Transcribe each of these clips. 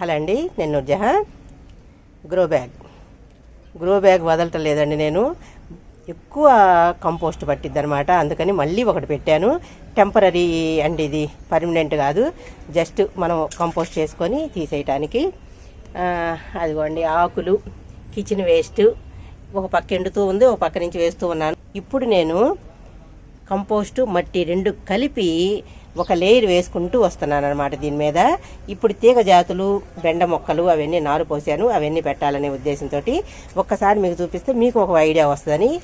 Hello అండి నేను Jahan grow bag grow bag వదలటం లేదండి నేను. ఎక్కువ కంపోస్ట్ పట్టిద్ది అనమాట అందుకని మళ్ళీ ఒకటి పెట్టాను. టెంపరీ అండి ఇది. పర్మనెంట్ కాదు. జస్ట్ మనం కంపోస్ట్ చేసుకొని తీసేయటానికి. అదిగోండి ఆకులు కిచెన్ వేస్ట్ ఒక పక్క ఎండుతూ ఉంది ఒక పక్క నుంచి వేస్తూ ఉన్నాను. ఇప్పుడు నేను కంపోస్టు మట్టి రెండు కలిపి ఒక లేయర్ వేసుకుంటూ వస్తున్నాను అనమాట దీని మీద. ఇప్పుడు తీగ జాతులు బెండ మొక్కలు అవన్నీ నారు పోసాను అవన్నీ పెట్టాలనే ఉద్దేశంతో ఒక్కసారి మీకు చూపిస్తే మీకు ఒక ఐడియా వస్తుందని.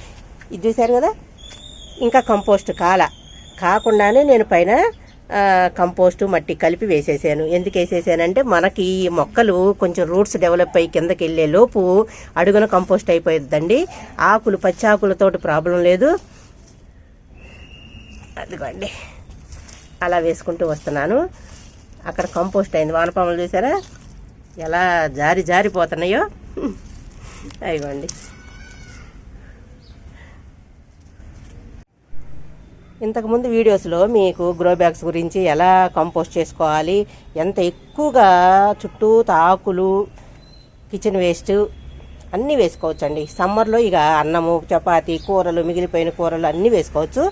ఇది చూశారు కదా? ఇంకా కంపోస్ట్ కాల. కాకుండానే నేను పైన కంపోస్టు మట్టి కలిపి వేసేసాను. ఎందుకు వేసేసానంటే మనకి ఈ మొక్కలు కొంచెం రూట్స్ డెవలప్ అయ్యి కిందకి వెళ్ళే లోపు అడుగున కంపోస్ట్ అయిపోయిద్దండి. ఆకులు పచ్చి ఆకులతోటి ప్రాబ్లం లేదు. అదిగోండి. అలా వేసుకుంటూ వస్తున్నాను. అక్కడ కంపోస్ట్ అయింది. వానపాములు చూసారా? ఎలా జారి జారిపోతున్నాయో. అదిగోండి ఇంతకుముందు వీడియోస్లో మీకు గ్రో బ్యాగ్స్ గురించి ఎలా కంపోస్ట్ చేసుకోవాలి ఎంత ఎక్కువగా చుట్టూ తాకులు కిచెన్ వేస్ట్ అన్నీ వేసుకోవచ్చండి. సమ్మర్లో ఇక అన్నము చపాతి కూరలు మిగిలిపోయిన కూరలు అన్నీ వేసుకోవచ్చు.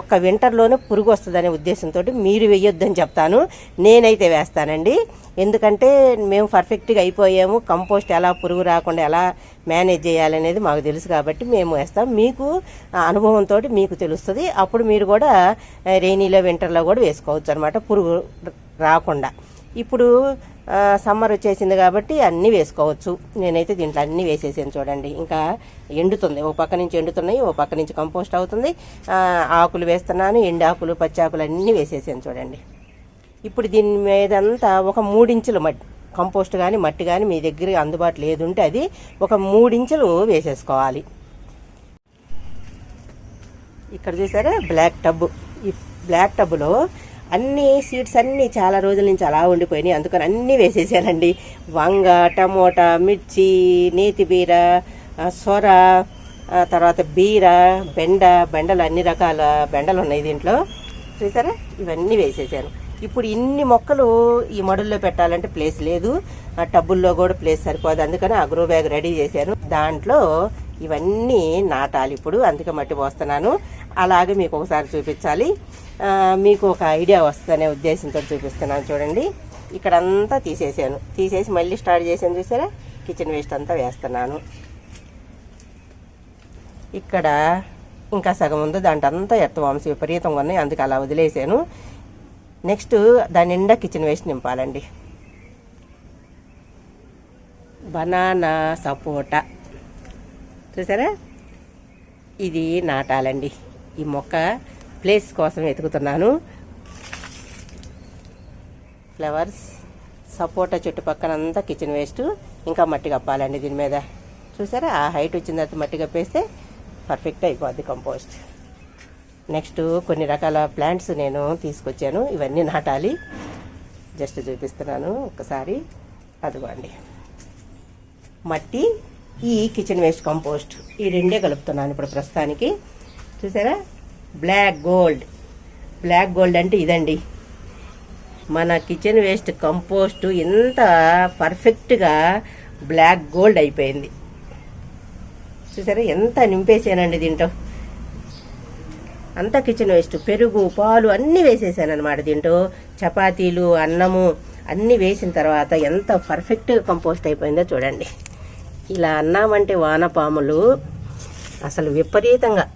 ఒక్క వింటర్లోనే పురుగు వస్తుందనే ఉద్దేశంతో మీరు వేయొద్దని చెప్తాను. నేనైతే వేస్తానండి. ఎందుకంటే మేము పర్ఫెక్ట్గా అయిపోయాము. కంపోస్ట్ ఎలా పురుగు రాకుండా ఎలా మేనేజ్ చేయాలనేది మాకు తెలుసు కాబట్టి మేము వేస్తాం. మీకు అనుభవంతో మీకు తెలుస్తుంది. అప్పుడు మీరు కూడా రెయినీలో వింటర్లో కూడా వేసుకోవచ్చు అనమాట పురుగు రాకుండా. ఇప్పుడు సమ్మర్ వచ్చేసింది కాబట్టి అన్నీ వేసుకోవచ్చు. నేనైతే దీంట్లో అన్నీ వేసేసాను చూడండి. ఇంకా ఎండుతుంది. ఓ పక్క నుంచి ఎండుతున్నాయి ఓ పక్క నుంచి కంపోస్ట్ అవుతుంది. ఆకులు వేస్తున్నాను ఎండు ఆకులు పచ్చి ఆకులు అన్నీ వేసేసాను చూడండి. ఇప్పుడు దీని మీదంతా ఒక మూడించులు మట్టి కంపోస్ట్ కానీ మట్టి కానీ మీ దగ్గర అందుబాటులో ఏది ఉంటే అది ఒక మూడించులు వేసేసుకోవాలి. ఇక్కడ చూసారా? Black tub. ఈ బ్లాక్ టబ్లో అన్ని సీడ్స్ అన్నీ చాలా రోజుల నుంచి అలా ఉండిపోయినాయి. అందుకని అన్నీ వేసేసానండి. వంగ టమోటా మిర్చి నేతి బీర సొర తర్వాత బీర బెండ బెండలు అన్ని రకాల బెండలు ఉన్నాయి దీంట్లో. చూసారా? ఇవన్నీ వేసేసాను. ఇప్పుడు ఇన్ని మొక్కలు ఈ మడుల్లో పెట్టాలంటే ప్లేస్ లేదు. ఆ టబ్బుల్లో కూడా ప్లేస్ సరిపోదు. అందుకని అగ్రో బ్యాగ్ రెడీ చేశాను. దాంట్లో ఇవన్నీ నాటాలి ఇప్పుడు. అందుకే మట్టి పోస్తున్నాను. అలాగే మీకు ఒకసారి చూపించాలి. మీకు ఒక ఐడియా వస్తుందనే ఉద్దేశంతో చూపిస్తున్నాను చూడండి. ఇక్కడ అంతా తీసేసాను. తీసేసి మళ్ళీ స్టార్ట్ చేసాను చూసారా? కిచెన్ వేస్ట్ అంతా వేస్తున్నాను. ఇక్కడ ఇంకా సగం ఉంది. దాంట్లో అంతా ఎత్తవాంశ విపరీతంగా ఉన్నాయి. అందుకు అలా వదిలేసాను. నెక్స్ట్ దాని నిండా కిచెన్ వేస్ట్ నింపాలండి. బనానా సపోటా. చూసారా? ఇది నాటాలండి. ఈ మొక్క ప్లేస్ కోసం వెతుకుతున్నాను. ఫ్లవర్స్ సపోటా చుట్టుపక్కల అంతా కిచెన్ వేస్ట్ ఇంకా మట్టి కప్పాలండి దీని మీద. చూసారా? ఆ హైట్ వచ్చిన తర్వాత మట్టి కప్పేస్తే పర్ఫెక్ట్ అయిపోద్ది కంపోస్ట్ నెక్స్ట్ కొన్ని రకాల ప్లాంట్స్ నేను తీసుకొచ్చాను. ఇవన్నీ నాటాలి. జస్ట్ చూపిస్తున్నాను ఒకసారి అదిగోండి. మట్టి ఈ కిచెన్ వేస్ట్ కంపోస్ట్ ఈ రెండే కలుపుతున్నాను ఇప్పుడు ప్రస్తుతానికి. చూసారా? బ్లాక్ గోల్డ్ బ్లాక్ గోల్డ్ అంటే ఇదండి. మన కిచెన్ వేస్ట్ కంపోస్ట్ ఎంత పర్ఫెక్ట్గా బ్లాక్ గోల్డ్ అయిపోయింది. చూసారా? ఎంత నింపేసానండి దీంట్లో. అంతా కిచెన్ వేస్ట్ పెరుగు పాలు అన్నీ వేసేసాను అనమాట దీంట్లో. చపాతీలు అన్నము అన్నీ వేసిన తర్వాత ఎంత పర్ఫెక్ట్గా కంపోస్ట్ అయిపోయిందో చూడండి. ఇలా అన్నామంటే వానపాములు అసలు విపరీతంగా.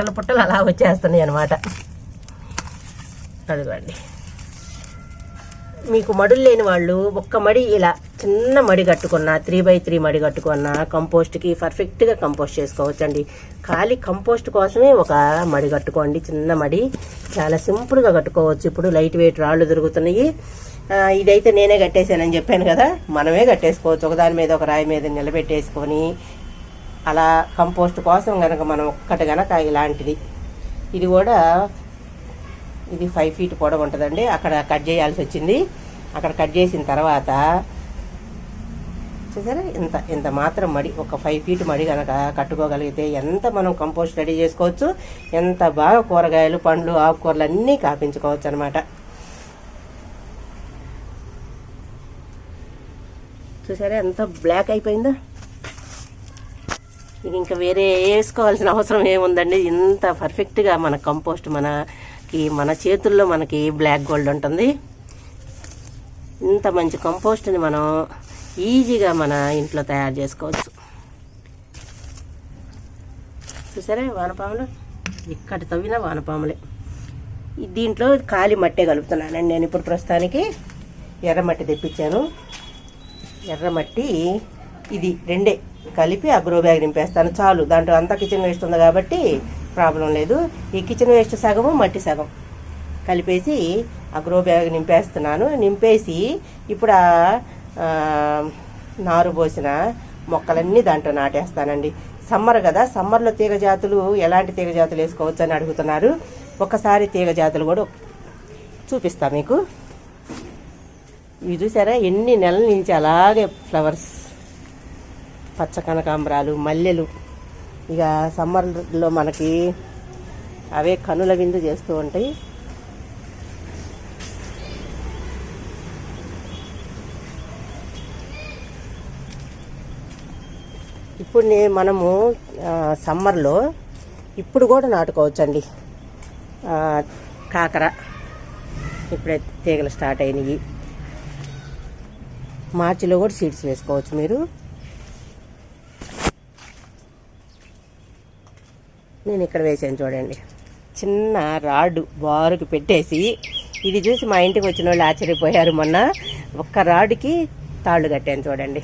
పుట్టలు పుట్టలు అలా వచ్చేస్తున్నాయి అనమాట అదిగోండి. మీకు మడులు లేని వాళ్ళు ఒక్క మడి ఇలా చిన్న మడి కట్టుకున్న త్రీ బై త్రీ మడి కట్టుకున్న కంపోస్ట్కి పర్ఫెక్ట్గా కంపోస్ట్ చేసుకోవచ్చండి. ఖాళీ కంపోస్ట్ కోసమే ఒక మడి కట్టుకోండి చిన్న మడి. చాలా సింపుల్గా కట్టుకోవచ్చు. ఇప్పుడు లైట్ వెయిట్ రాళ్ళు దొరుకుతున్నాయి ఇదైతే నేనే కట్టేశానని చెప్పాను కదా. మనమే కట్టేసుకోవచ్చు. ఒకదాని మీద ఒక రాయి మీద నిలబెట్టేసుకొని అలా కంపోస్ట్ కోసం కనుక మనం ఒక్కటి గనక ఇలాంటిది ఇది కూడా ఇది ఫైవ్ ఫీట్ పొడవు ఉంటుందండి. అక్కడ కట్ చేయాల్సి వచ్చింది. అక్కడ కట్ చేసిన తర్వాత చూసారా? ఇంత ఇంత మాత్రం మడి ఒక ఫైవ్ ఫీట్ మడి కనుక కట్టుకోగలిగితే ఎంత మనం కంపోస్ట్ రెడీ చేసుకోవచ్చు. ఎంత బాగా కూరగాయలు పండ్లు ఆకుకూరలు అన్నీ కాపించుకోవచ్చు అనమాట చూసారా? ఎంత బ్లాక్ అయిపోయిందా? ఇది ఇంకా వేరే వేసుకోవాల్సిన అవసరం ఏముందండి? ఇంత పర్ఫెక్ట్గా మన కంపోస్ట్ మనకి మన చేతుల్లో మనకి బ్లాక్ గోల్డ్ ఉంటుంది. ఇంత మంచి కంపోస్ట్ని మనం ఈజీగా మన ఇంట్లో తయారు చేసుకోవచ్చు. చూసారే వానపాములు? ఇక్కడ తవ్విన వానపాములే. దీంట్లో ఖాళీ మట్టే కలుపుతున్నానండి నేను ఇప్పుడు ప్రస్తుతానికి. ఎర్రమట్టి తెప్పించాను. ఎర్రమట్టి ఇది రెండే. కలిపి ఆ గ్రో బ్యాగ్ నింపేస్తాను చాలు దాంట్లో అంతా కిచెన్ వేస్ట్ ఉంది కాబట్టి ప్రాబ్లం లేదు. ఈ కిచెన్ వేస్ట్ సగము మట్టి సగం కలిపేసి ఆ గ్రో బ్యాగ్ నింపేస్తున్నాను. నింపేసి ఇప్పుడు ఆ నారు పోసిన మొక్కలన్నీ దాంట్లో నాటేస్తానండి. సమ్మర్ కదా సమ్మర్లో తీగ జాతులు ఎలాంటి తీగ జాతులు వేసుకోవచ్చు అని అడుగుతున్నారు. ఒకసారి తీగ జాతులు కూడా చూపిస్తా మీకు. ఇవి చూసారా? ఎన్ని నెలల నుంచి అలాగే ఫ్లవర్స్ పచ్చ కనకాంబరాలు మల్లెలు. ఇక సమ్మర్లో మనకి అవే కనుల విందు చేస్తూ ఉంటాయి. ఇప్పుడు మనము సమ్మర్లో ఇప్పుడు కూడా నాటుకోవచ్చండి. కాకర ఇప్పుడే తీగలు స్టార్ట్ అయినాయి. మార్చిలో కూడా సీడ్స్ వేసుకోవచ్చు మీరు. నేను ఇక్కడ వేసాను చూడండి. చిన్న రాడ్ బారుకు పెట్టేసి ఇది చూసి మా ఇంటికి వచ్చిన వాళ్ళు ఆశ్చర్యపోయారు మొన్న. ఒక్క రాడుకి తాళ్ళు కట్టాను చూడండి.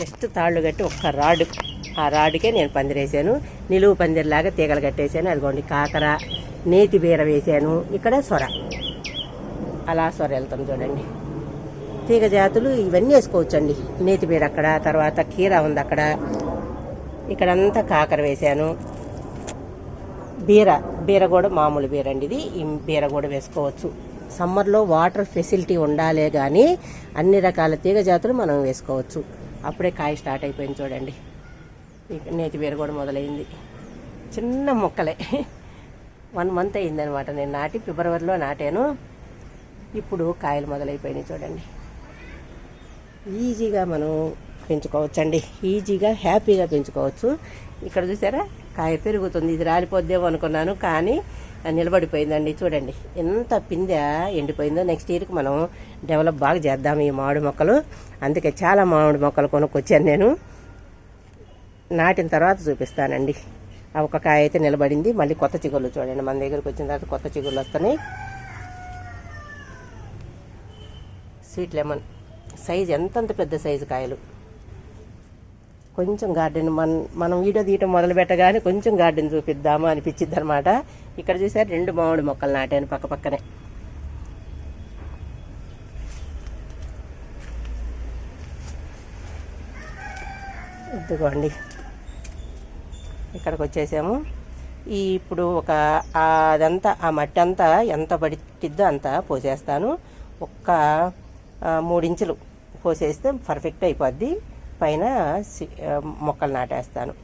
జస్ట్ తాళ్ళు కట్టి ఒక్క రాడు. ఆ రాడుకే నేను పందిరేసాను నిలువు పందిరిలాగా తీగలు కట్టేసాను అదిగోండి కాకర నేతి బీర వేసాను ఇక్కడ సొర. అలా సొర వెళ్తాం చూడండి. తీగ జాతులు ఇవన్నీ వేసుకోవచ్చండి. నేతి బీర అక్కడ తర్వాత కీర ఉంది అక్కడ. ఇక్కడంతా కాకర వేసాను బీర బీర కూడా మామూలు బీర అండి ఇది. ఈ బీర కూడా వేసుకోవచ్చు. సమ్మర్లో వాటర్ ఫెసిలిటీ ఉండాలే కానీ అన్ని రకాల తీగ జాతులు మనం వేసుకోవచ్చు. అప్పుడే కాయ స్టార్ట్ అయిపోయింది చూడండి. నేతి బీర కూడా మొదలైంది. చిన్న మొక్కలే. వన్ మంత్ అయిందనమాట. నేను నాటి ఫిబ్రవరిలో నాటాను. ఇప్పుడు కాయలు మొదలైపోయినాయి చూడండి. ఈజీగా మనం పెంచుకోవచ్చండి. ఈజీగా హ్యాపీగా పెంచుకోవచ్చు. ఇక్కడ చూసారా? కాయ పెరుగుతుంది. ఇది రాలిపోద్దేమో అనుకున్నాను కానీ నిలబడిపోయిందండి. చూడండి ఎంత పిందె ఎండిపోయిందో. నెక్స్ట్ ఇయర్కి మనం డెవలప్ బాగా చేద్దాం ఈ మామిడి మొక్కలు. అందుకే చాలా మామిడి మొక్కలు కొనుక్కొచ్చాను నేను. నాటిన తర్వాత చూపిస్తానండి. ఆ ఒక కాయ అయితే నిలబడింది. మళ్ళీ కొత్త చిగుళ్ళు చూడండి. మన దగ్గరకు వచ్చిన తర్వాత కొత్త చిగుళ్ళు వస్తున్నాయి. స్వీట్ లెమన్ సైజ్ ఎంతంత పెద్ద సైజు కాయలు? కొంచెం గార్డెన్ మన మనం వీడియో తీయటం మొదలు పెట్టగానే కొంచెం గార్డెన్ చూపిద్దామా అనిపించింది అనమాట ఇక్కడ చూసారు రెండు మామిడి మొక్కలు నాటాను పక్క పక్కనే. ఇదిగోండి. ఇక్కడికి వచ్చేసాము ఈ ఇప్పుడు ఒక అదంతా ఆ మట్టి అంతా ఎంత పడిద్దో అంత పోసేస్తాను. ఒక్క మూడించులు పోసేస్తే పర్ఫెక్ట్ అయిపోద్ది. పైన సి- మొక్కలు నాటేస్తాను.